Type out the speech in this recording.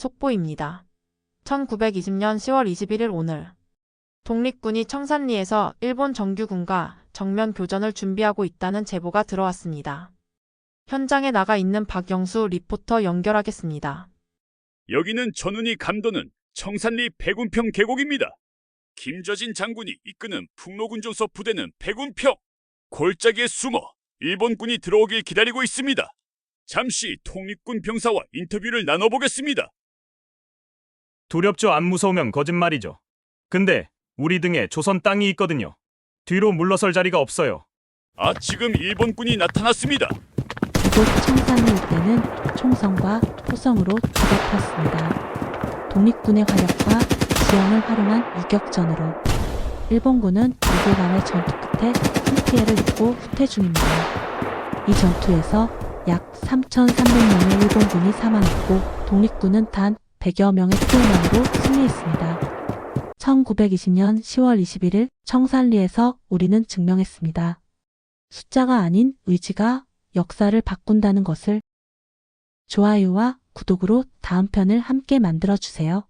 속보입니다. 1920년 10월 21일 오늘 독립군이 청산리에서 일본 정규군과 정면 교전을 준비하고 있다는 제보가 들어왔습니다. 현장에 나가 있는 박영수 리포터 연결하겠습니다. 여기는 전운이 감도는 청산리 백운평 계곡입니다. 김저진 장군이 이끄는 풍로군정서 부대는 백운평 골짜기에 숨어 일본군이 들어오길 기다리고 있습니다. 잠시 통립군 병사와 인터뷰를 나눠보겠습니다. 두렵죠 안 무서우면 거짓말이죠. 근데 우리 등에 조선 땅이 있거든요. 뒤로 물러설 자리가 없어요. 아, 지금 일본군이 나타났습니다. 이곳 청산리 일대는 총성과 토성으로 뒤덮였습니다. 독립군의 화력과 지형을 활용한 이격전으로 일본군은 6일간의 전투 끝에 큰 피해를 입고 후퇴 중입니다. 이 전투에서 약 3,300명의 일본군이 사망했고 독립군은 단 100여 명의 피해만으로 승리했습니다. 1920년 10월 21일 청산리에서 우리는 증명했습니다. 숫자가 아닌 의지가 역사를 바꾼다는 것을 좋아요와 구독으로 다음 편을 함께 만들어 주세요.